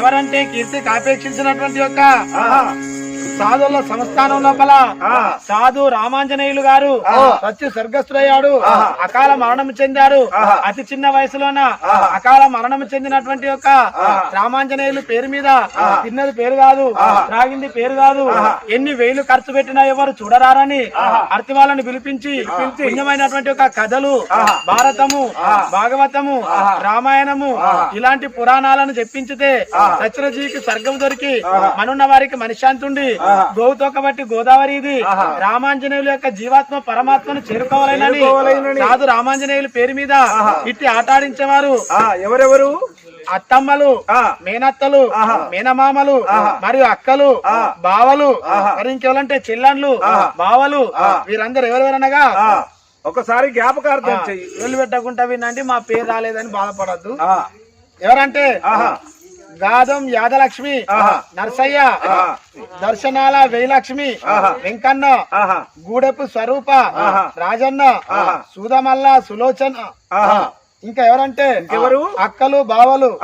ఎవరంటే కీర్తి కాపేక్షించినటువంటి యొక్క సాధువుల సంస్థానం లోపల సాధు రామాంజనేయులు గారు సత్య స్వర్గస్థుడయ్యాడు. అకాల మరణం చెందాడు. అతి చిన్న వయసులోన అకాల మరణం చెందినటువంటి యొక్క రామాంజనేయులు పేరు మీద తిన్నది పేరు కాదు త్రాగింది పేరు కాదు. ఎన్ని వేలు ఖర్చు పెట్టినా ఎవరు చూడరారని అర్తి వాళ్ళని పిలిపించి పుణ్యమైనటువంటి ఒక కథలు భారతము భాగవతము రామాయణము ఇలాంటి పురాణాలను చెప్పించితే సత్యరజీకి స్వర్గం దొరికి మనున్న వారికి మనశ్శాంతుండి గోవుతో కాబట్టి గోదావరి ఇది. రామాంజనేయుల యొక్క జీవాత్మ పరమాత్మను చేరుకోవాలని కాదు రామాంజనేయుల పేరు మీద ఇట్టి ఆటాడించేవారు. ఎవరెవరు? అత్తమ్మలు ఆ. మేనత్తలు మేనమామలు మరియు అక్కలు బావలు. మరి ఇంకెవరంటే చెల్లన్లు బావలు. వీరందరూ ఎవరెవరనగా? ఒకసారి జ్ఞాపకార్థం చెయ్యి. వీళ్ళు పెట్టకుండా వినండి మా పేరు రాలేదని బాధపడద్దు. ఎవరంటే? గాదం యాదలక్ష్మి. నర్సయ్య. దర్శనాల వేలక్ష్మి. వెంకన్న గూడెపు స్వరూప. రాజన్న. సూదమల్ల సులోచన. ఇంకా ఎవరంటే ఇంకెవరు? అక్కలు బావలు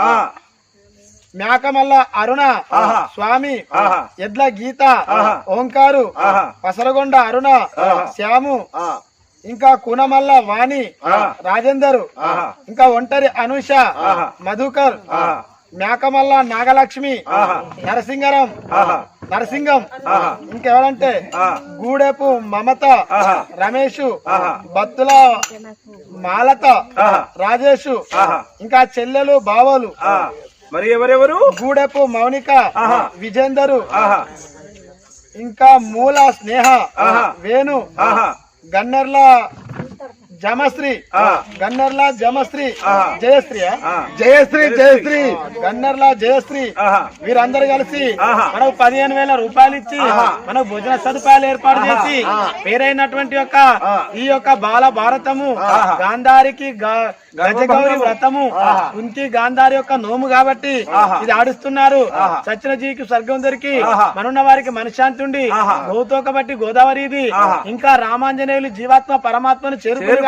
మేకమల్ల అరుణ. స్వామి. ఎడ్ల గీత. ఓంకారు. పసరగొండ అరుణ. శ్యాము ఇంకా కునమల్ల వాణి. రాజేందర్. ఇంకా ఒంటరి అనుష. మధుకర్. మేకమల్ల నాగలక్ష్మి. నరసింగరం. నరసింగం. ఇంకెవరంటే. గూడెపు మమత. రమేష్. బత్తుల మాలత. రాజేష్. ఇంకా చెల్లెలు బావలు మరి ఎవరెవరు గూడెపు మౌనిక. విజేందరు ఇంకా మూల స్నేహ. వేణు గన్నెర్ల జమశ్రీ. గన్నెర్ల జమశ్రీ. జయశ్రీ. జయశ్రీ జయశ్రీ గన్నెర్ల జయశ్రీ. వీరందరూ కలిసి. మనకు పదిహేను వేల రూపాయలు ఇచ్చి. మనకు భోజన సదుపాయాలు ఏర్పాటు. చేసి. పేరైనటువంటి యొక్క. ఈ యొక్క బాల భారతము. గాంధారికి గజగౌరి వ్రతము. కుంతి గాంధారి యొక్క నోము కాబట్టి. ఇది ఆడిస్తున్నారు. సత్యనజీకి స్వర్గం దొరికి. మనున్న వారికి మనశ్శాంతి ఉండి. గౌతోక బట్టి గోదావరి ఇది. ఇంకా రామాంజనేయులు జీవాత్మ పరమాత్మను చేరుకుని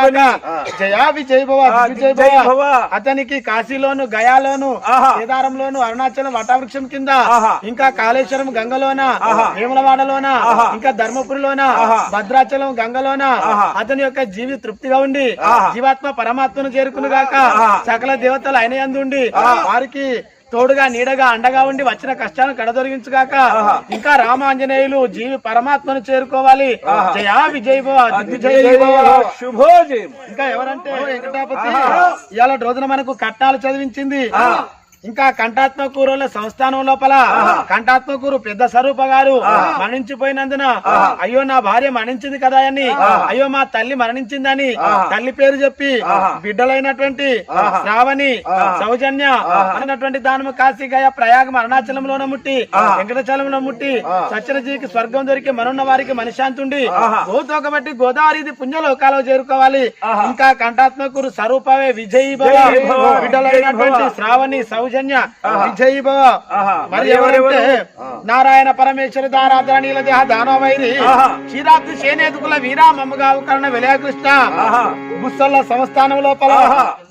జయా విజయ్ భవ విజయ్ భవ. అతనికి కాశీలోను గయాలోను. కేదారంలోను అరుణాచలం వటవృక్షం కింద. ఇంకా కాళేశ్వరం గంగలోన. వేములవాడలోన. ఇంకా ధర్మపురిలోన. భద్రాచలం గంగలోన. అతని యొక్క జీవి తృప్తిగా ఉండి. జీవాత్మ పరమాత్మను చేరుకుని గాక. సకల దేవతలు ఆయన ఆహా. వారికి తోడుగా నీడగా అండగా ఉండి వచ్చిన కష్టాలను కడదొరిగించుగాక. ఇంకా రామాంజనేయులు జీవి పరమాత్మను చేరుకోవాలి. జయా విజయ్. శుభోజయం ఇంకా ఎవరంటే వెంకటాపతి. ఇవాళ రోజున మనకు కట్నాలు చదివించింది. ఇంకా కంఠాత్మకూరుల సంస్థానం లోపల కంఠాత్మకూరు పెద్ద స్వరూప గారు మరణించిపోయినందున అయ్యో నా భార్య మరణించింది కదా అని అయ్యో మా తల్లి మరణించిందని తల్లి పేరు చెప్పి బిడ్డలైనటువంటి శ్రావణి సౌజన్య అన్నటువంటి దానము కాశీ గయ ప్రయాగం అరుణాచలంలోన ముట్టి వెంకటాచలంలో ముట్టి సత్యనజీకి స్వర్గం దొరికి మనున్న వారికి మనశ్శాంతి ఉండి గోతోక బట్టి గోదావరి పుణ్యలోకాలో చేరుకోవాలి. ఇంకా కంఠాత్మకూరు స్వరూపవే విజయీ. బిడ్డలైనటువంటి. శ్రావణి సౌజన్య విజయీ భవ ఆహా. మరి నారాయణ పరమేశ్వర దారాధర నీల దేహ దానవైరి ఆహా. క్షీరాబ్ది చేనేతుకుల వీరామమ్మగా కరణ విలయకృష్ణ. బుස්සల సంస్థానం లోపల.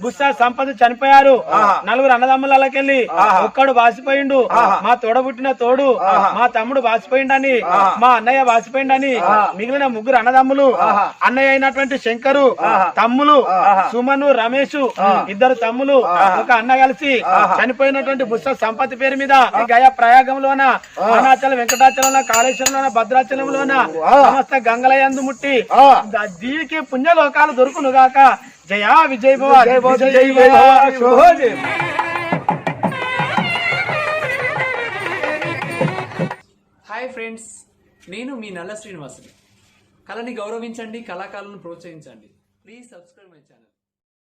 బుస్స సంపద చనిపోయారు. నలుగురు అన్నదమ్ములకెళ్ళి. ఒక్కడు బాసిపోయిండు. మా తోడబుట్టిన తోడు. మా తమ్ముడు బాసిపోయిండని. మా అన్నయ్య బాసిపోయిండని. మిగిలిన ముగ్గురు అన్నదమ్ములు. అన్నయ్య అయినటువంటి శంకరు. తమ్ములు. సుమను రమేష్ ఇద్దరు తమ్ములు. ఒక అన్న కలిసి. చనిపోయినటువంటి బుస్స సంపత్తి పేరు మీద ఈ గయా ప్రయాగంలోన అరుణాచలం వెంకటాచలంలో కాళేశ్వరంలోన భద్రాచలంలోన సమస్త గంగలయందు ముట్టి దీనికి పుణ్యలోకాలు దొరుకును గాక జయా విజయ్ భవ జై భవ, విజయ్ హాయ్ ఫ్రెండ్స్ నేను మీ నల్ల శ్రీనివాసుని. కళని గౌరవించండి కళాకారులను ప్రోత్సహించండి. Please subscribe my channel.